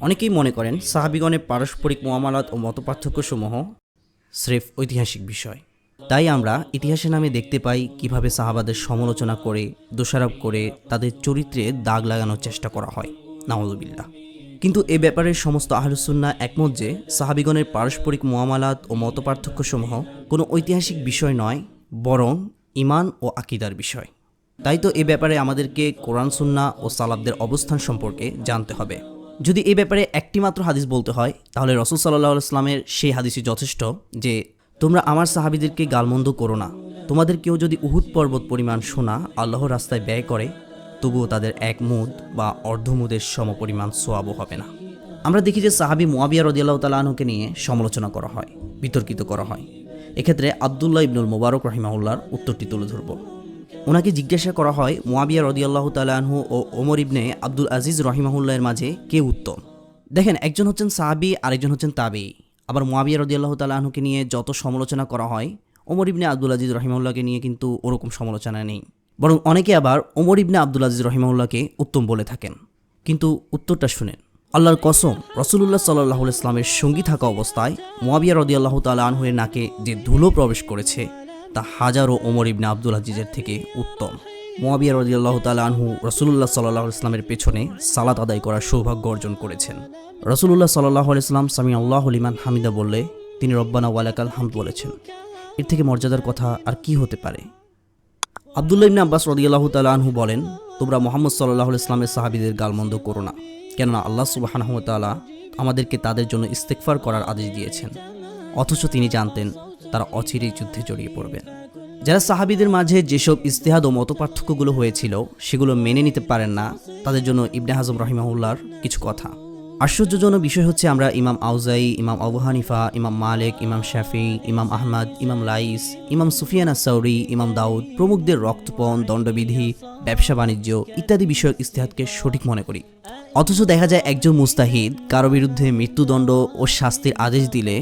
অনেকেই মনে করেন সাহাবিগণের পারস্পরিক মোয়ামালাত ও মতপার্থক্যসমূহ স্রেফ ঐতিহাসিক বিষয়। তাই আমরা ইতিহাসের নামে দেখতে পাই কীভাবে সাহাবাদের সমালোচনা করে, দোষারোপ করে তাদের চরিত্রে দাগ লাগানোর চেষ্টা করা হয়। নাওয়াজুবিল্লাহ কিন্তু এ ব্যাপারে সমস্ত আহলুসুন্না একমত যে সাহাবিগণের পারস্পরিক মোয়ামালাত ও মতপার্থক্যসমূহ কোনো ঐতিহাসিক বিষয় নয়, বরং ইমান ও আকিদার বিষয়। তাই তো এ ব্যাপারে আমাদেরকে কোরআন সুন্না ও সালাবদের অবস্থান সম্পর্কে জানতে হবে। যদি এ ব্যাপারে একটি মাত্র হাদিস বলতে হয়, তাহলে রসুল সাল্লাহ ইসলামের সেই হাদিসই যথেষ্ট যে, তোমরা আমার সাহাবিদেরকে গালমন্দ করো না। তোমাদের কেউ যদি উহুদ পর্বত পরিমাণ সোনা আল্লাহর রাস্তায় ব্যয় করে, তবুও তাদের এক মুদ বা অর্ধমুদের সমপরিমাণ সোয়াবও হবে না। আমরা দেখি যে সাহাবি মোয়াবিয়া রদিয়াল্লাহ তালাহকে নিয়ে সমালোচনা করা হয়, বিতর্কিত করা হয়। এক্ষেত্রে আবদুল্লাহ ইবনুল মোবারক রহিমাউল্লাহর উত্তরটি তুলে ধরব। ওনাকে জিজ্ঞাসা করা হয় মোয়াবিয়া রদিয়াল্লাহ তালাহু ও ওমর ইবনে আব্দুল আজিজ রহিমাহুল্লাহের মাঝে কে উত্তম? দেখেন, একজন হচ্ছেন সাহাবি, আরেকজন হচ্ছেন তাবি আবার মোয়াবিয়া রদিয়াল্লাহ তালাহকে নিয়ে যত সমালোচনা করা হয়, ওমর ইবনে আব্দুল আজিজ রহিমাউল্লাহকে নিয়ে কিন্তু ওরকম সমালোচনা নেই। বরং অনেকে আবার ওমর ইবনে আব্দুল আজিজ রহিমাউল্লাহকে উত্তম বলে থাকেন। কিন্তু উত্তরটা শুনেন। আল্লাহর কসম রসুল্লাহ সাল্লাহ ইসলামের সঙ্গী থাকা অবস্থায় মোয়াবিয়া রদিয়াল্লাহ তালা আনহুয়ের নাকে যে ধুলো প্রবেশ করেছে তা হাজারো ওমর ইবনে আব্দুল আজিজের থেকে উত্তম। মোয়াবিয়া রদিয়াল্লাহ তালা আনহু রসুল্লাহ সাল্লাহ ইসলামের পেছনে সালাত আদায় করার সৌভাগ্য অর্জন করেছেন। রসুল্লাহ সাল্লাহ ইসলাম সামি আল্লাহ লিমান হামিদা বললে, তিনি রব্বানা ওয়ালাকাল হামদ বলেছেন। এর থেকে মর্যাদার কথা আর কি হতে পারে? আবদুল্লাহ ইবনে আব্বাস রদিয়াল্লাহ তালা বলেন, তোমরা মোহাম্মদ সাল্লাহ ইসলামের সাহাবিদের গালমন্দ করো না, কেননা আল্লাহ সুবাহানহমতালা আমাদেরকে তাদের জন্য ইস্তেকফার করার আদেশ দিয়েছেন। অথচ তিনি জানতেন তারা অচিরেই যুদ্ধে জড়িয়ে পড়বেন। যারা সাহাবিদের মাঝে যেসব ইস্তেহাদ ও মতপার্থক্যগুলো হয়েছিল, সেগুলো মেনে নিতে পারেন না, তাদের জন্য ইবনে হাজম রহিমাউল্লার কিছু কথা। আশ্চর্যজনক বিষয় হচ্ছে, আমরা ইমাম আউজাই ইমাম আবু হানিফা, ইমাম মালিক, ইমাম শাফি, ইমাম আহমদ, ইমাম লাইস, ইমাম সুফিয়ানা সৌরি ইমাম দাউদ প্রমুখদের রক্তপণ, দণ্ডবিধি, ব্যবসা বাণিজ্য ইত্যাদি বিষয়ক ইস্তেহাদকে সঠিক মনে করি। অথচ দেখা যায় একজন মুস্তাহিদ কারও বিরুদ্ধে মৃত্যুদণ্ড ও শাস্তির আদেশ দিলে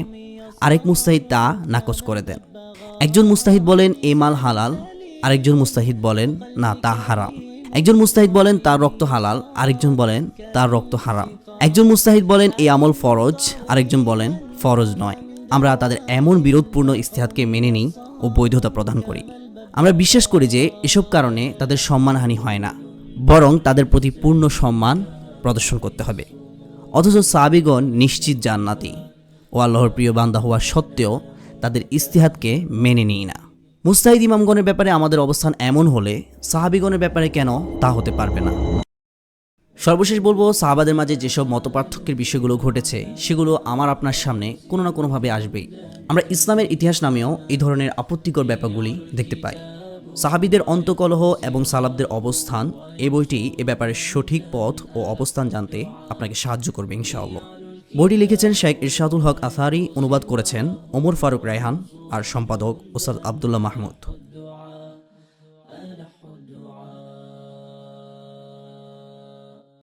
আরেক মুস্তাহিদ তা নাকচ করে দেন। একজন মুস্তাহিদ বলেন, এ মাল হালাল। আরেকজন মুস্তাহিদ বলেন, না, তা হারাম। একজন মুস্তাহিদ বলেন, তার রক্ত হালাল। আরেকজন বলেন, তার রক্ত হারাম। একজন মুস্তাহিদ বলেন এই আমল ফরজ। আরেকজন বলেন, ফরজ নয়। আমরা তাদের এমন বিরোধপূর্ণ ইস্তেহাদকে মেনে নিই ও বৈধতা প্রদান করি। আমরা বিশ্বাস করি যে এসব কারণে তাদের সম্মানহানি হয় না, বরং তাদের প্রতি পূর্ণ সম্মান প্রদর্শন করতে হবে। অথচ সাবিগণ নিশ্চিত জান্নাতি। ও আল্লাহর প্রিয় বান্দা হওয়া সত্ত্বেও তাদের ইস্তিহাদকে মেনে নিই না। মুস্তাহিদ ইমামগণের ব্যাপারে আমাদের অবস্থান এমন হলে সাহাবিগণের ব্যাপারে কেন তা হতে পারবে না। সর্বশেষ বলব, সাহাবাদের মাঝে যেসব মতপার্থক্যের বিষয়গুলো ঘটেছে, সেগুলো আমার আপনার সামনে কোনো না কোনোভাবে আসবেই। আমরা ইসলামের ইতিহাস নামেও এই ধরনের আপত্তিকর ব্যাপারগুলি দেখতে পাই। সাহাবিদের অন্তকলহ এবং সালাবদের অবস্থান এই বইটি এ ব্যাপারে সঠিক পথ ও অবস্থান জানতে আপনাকে সাহায্য করবে ইনশাআল্লাহ। বইটি লিখেছেন শেখ ইরশাদুল হক আসারি, অনুবাদ করেছেন ওমর ফারুক রায়হান আর সম্পাদক ওসাদ আবদুল্লাহ মাহমুদ।